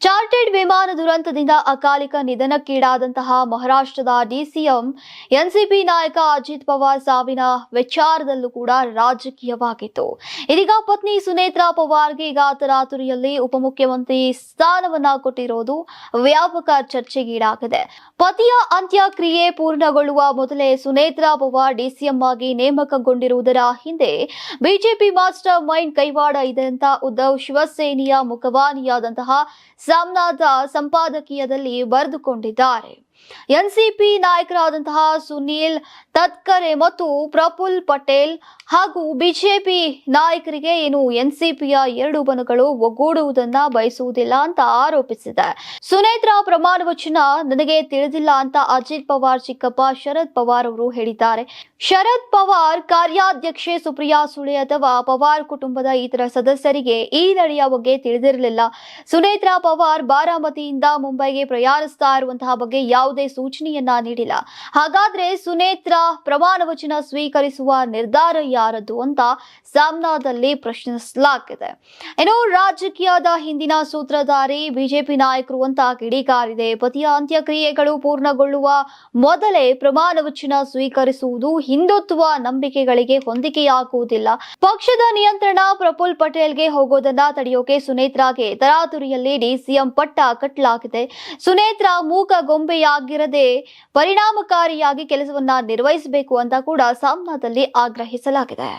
Chartered ವಿಮಾನ ದುರಂತದಿಂದ ಅಕಾಲಿಕ ನಿಧನಕ್ಕೀಡಾದಂತಹ ಮಹಾರಾಷ್ಟ್ರದ ಡಿಸಿಎಂ, ಎನ್ಸಿಪಿ ನಾಯಕ ಅಜಿತ್ ಪವಾರ್ ಸಾವಿನ ವಿಚಾರದಲ್ಲೂ ಕೂಡ ರಾಜಕೀಯವಾಗಿತ್ತು. ಇದೀಗ ಪತ್ನಿ ಸುನೇತ್ರಾ ಪವಾರ್ಗೆ ಈಗ ತರಾತುರಿಯಲ್ಲಿ ಉಪಮುಖ್ಯಮಂತ್ರಿ ಸ್ಥಾನವನ್ನ ಕೊಟ್ಟಿರೋದು ವ್ಯಾಪಕ ಚರ್ಚೆಗೀಡಾಗಿದೆ. ಪತಿಯ ಅಂತ್ಯಕ್ರಿಯೆ ಪೂರ್ಣಗೊಳ್ಳುವ ಮೊದಲೇ ಸುನೇತ್ರಾ ಪವಾರ್ ಡಿಸಿಎಂ ಆಗಿ ನೇಮಕಗೊಂಡಿರುವುದರ ಹಿಂದೆ ಬಿಜೆಪಿ ಮಾಸ್ಟರ್ ಮೈಂಡ್ ಕೈವಾಡ ಇದೆ ಅಂತ ಉದ್ಧವ್ ಶಿವಸೇನೆಯ ಮುಖವಾಣಿಯಾದಂತಹ ಸಾಮ್ನಾದ ಸಂಪಾದಕೀಯದಲ್ಲಿ ಬರೆದುಕೊಂಡಿದ್ದಾರೆ. ಎನ್ಸಿಪಿ ನಾಯಕರಾದಂತಹ ಸುನೀಲ್ ತತ್ಕರೆ ಮತ್ತು ಪ್ರಫುಲ್ ಪಟೇಲ್ ಹಾಗೂ ಬಿಜೆಪಿ ನಾಯಕರಿಗೆ ಏನು ಎನ್ಸಿಪಿಯ ಎರಡು ಬಣಗಳು ಒಗ್ಗೂಡುವುದನ್ನ ಬಯಸುವುದಿಲ್ಲ ಅಂತ ಆರೋಪಿಸಿದೆ. ಸುನೇತ್ರ ಪ್ರಮಾಣ ವಚನ ನನಗೆ ತಿಳಿದಿಲ್ಲ ಅಂತ ಅಜಿತ್ ಪವಾರ್ ಚಿಕ್ಕಪ್ಪ ಶರದ್ ಪವಾರ್ ಅವರು ಹೇಳಿದ್ದಾರೆ. ಶರದ್ ಪವಾರ್ ಕಾರ್ಯಾಧ್ಯಕ್ಷೆ ಸುಪ್ರಿಯಾ ಸುಳೆ ಅಥವಾ ಪವಾರ್ ಕುಟುಂಬದ ಇತರ ಸದಸ್ಯರಿಗೆ ಈ ನಡೆಯ ಬಗ್ಗೆ ತಿಳಿದಿರಲಿಲ್ಲ. ಸುನೇತ್ರ ಪವಾರ್ ಬಾರಾಮತಿಯಿಂದ ಮುಂಬೈಗೆ ಪ್ರಯಾಣಿಸ್ತಾ ಇರುವಂತಹ ಬಗ್ಗೆ ಯಾವುದೇ ಸೂಚನೆಯನ್ನ ನೀಡಿಲ್ಲ. ಹಾಗಾದ್ರೆ ಸುನೇತ್ರ ಪ್ರಮಾಣ ವಚನ ಸ್ವೀಕರಿಸುವ ನಿರ್ಧಾರ ಯಾರದ್ದು ಅಂತ ಸಾಮ್ನಾದಲ್ಲಿ ಪ್ರಶ್ನಿಸಲಾಗಿದೆ ಇನ್ನು ರಾಜಕೀಯದ ಹಿಂದಿನ ಸೂತ್ರಧಾರಿ ಬಿಜೆಪಿ ನಾಯಕರು ಅಂತ ಕಿಡಿಕಾರಿದೆ. ಪತಿಯ ಅಂತ್ಯಕ್ರಿಯೆಗಳು ಪೂರ್ಣಗೊಳ್ಳುವ ಮೊದಲೇ ಪ್ರಮಾಣ ವಚನ ಸ್ವೀಕರಿಸುವುದು ಹಿಂದುತ್ವ ನಂಬಿಕೆಗಳಿಗೆ ಹೊಂದಿಕೆಯಾಗುವುದಿಲ್ಲ. ಪಕ್ಷದ ನಿಯಂತ್ರಣ ಪ್ರಫುಲ್ ಪಟೇಲ್ಗೆ ಹೋಗೋದನ್ನ ತಡೆಯೋಕೆ ಸುನೇತ್ರಾಗೆ ತರಾತುರಿಯಲ್ಲಿ ಡಿಸಿಎಂ ಪಟ್ಟ ಕಟ್ಟಲಾಗಿದೆ ಸುನೇತ್ರ ಮೂಕ ಗೊಂಬೆಯಾಗಿರದೆ ಪರಿಣಾಮಕಾರಿಯಾಗಿ ಕೆಲಸವನ್ನ ನಿರ್ವಹಿಸಬೇಕು ಅಂತ ಕೂಡ ಸಾಮ್ನಾದಲ್ಲಿ ಆಗ್ರಹಿಸಲಾಗಿದೆ.